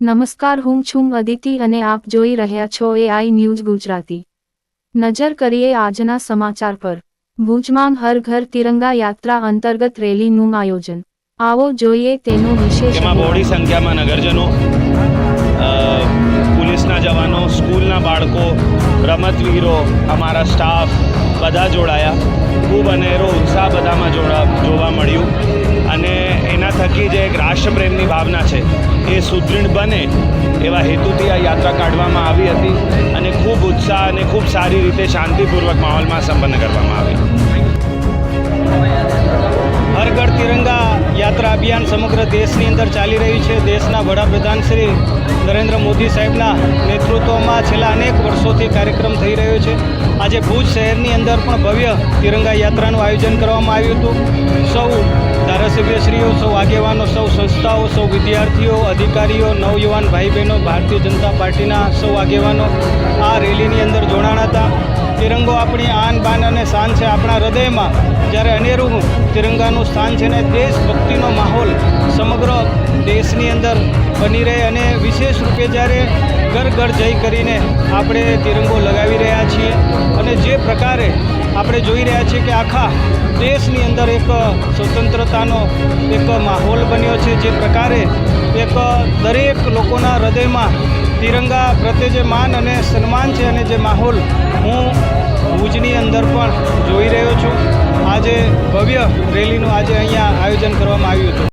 નમસ્કાર હું છું અદિતિ અને આપ જોઈ રહ્યા છો એઆઈ ન્યૂઝ ગુજરાતી. નજર કરીએ આજના સમાચાર પર. ભુજમાં હર ઘર તિરંગા યાત્રા અંતર્ગત રેલીનું આયોજન. આવો જોઈએ તેનો વિશેષ બહોળી સંખ્યામાં નગરજનો પોલીસના જવાનો સ્કૂલના બાળકો રમતવીરો અમારા સ્ટાફ બધા જોડાયા. ખૂબ અનેરો ઉત્સાહ બધામાં જોવા મળ્યું. એક રાષ્ટ્રપ્રેમની ભાવના છે. એ સુદૃઢ બને એવા હેતુથી આ યાત્રા કાઢવામાં આવી હતી અને ખૂબ ઉત્સાહ અને ખૂબ સારી રીતે શાંતિપૂર્વક માહોલમાં સંપન્ન કરવામાં આવી. હરગઢ તિરંગા યાત્રા અભિયાન સમગ્ર દેશની અંદર ચાલી રહ્યું છે. દેશના વડાપ્રધાન શ્રી નરેન્દ્ર મોદી સાહેબના નેતૃત્વમાં છેલ્લા અનેક વર્ષોથી કાર્યક્રમ થઈ રહ્યો છે. આજે ભુજ શહેરની અંદર પણ ભવ્ય તિરંગા યાત્રાનું આયોજન કરવામાં આવ્યું હતું. સૌ ધારાસભ્યશ્રીઓ, સૌ આગેવાનો, સૌ સંસ્થાઓ, સૌ વિદ્યાર્થીઓ, અધિકારીઓ, નવયુવાન ભાઈ બહેનો ભારતીય જનતા પાર્ટીના સૌ આગેવાનો આ રેલીની અંદર જોડાણા હતા. તિરંગો આપણી આન બાન અને શાન છે આપણા હૃદયમાં. જ્યારે અનેરું તિરંગાનું સ્થાન છે ને દેશભક્તિનો માહોલ સમગ્ર દેશની અંદર બની રહે અને વિશેષ રૂપે જ્યારે ઘર ઘર જઈ કરીને આપણે તિરંગો લગાવી રહ્યા છીએ. અને જે પ્રકારે આપણે જોઈ રહ્યા છીએ કે આખા દેશની અંદર એક સ્વતંત્રતાનો એક માહોલ બન્યો છે. જે પ્રકારે એક દરેક લોકોના હૃદયમાં તિરંગા પ્રત્યે જે માન અને સન્માન છે અને જે માહોલ હું ભુજની અંદર પણ જોઈ રહ્યો છું. આજે ભવ્ય રેલીનું આજે અહીંયા આયોજન કરવામાં આવ્યું હતું.